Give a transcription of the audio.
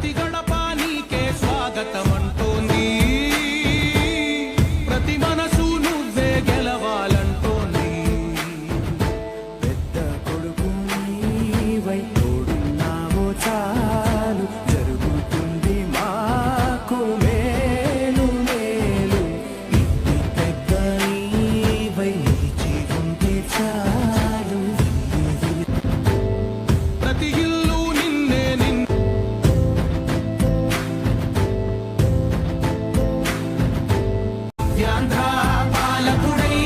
ప్రతి గడప నీకే స్వాగతం అంటోంది ప్రతి మనసు నువ్వే గెలవాలంటోంది. పెద్ద కొడుకు నీవై తోడున్నావో చాలు. జరుగుతుంది మాకు మేలు మేలు. ఇంటి పెద్ద నీవై నిలిచి ఉంటే చాలు. ఆంధ్ర పాలకుడై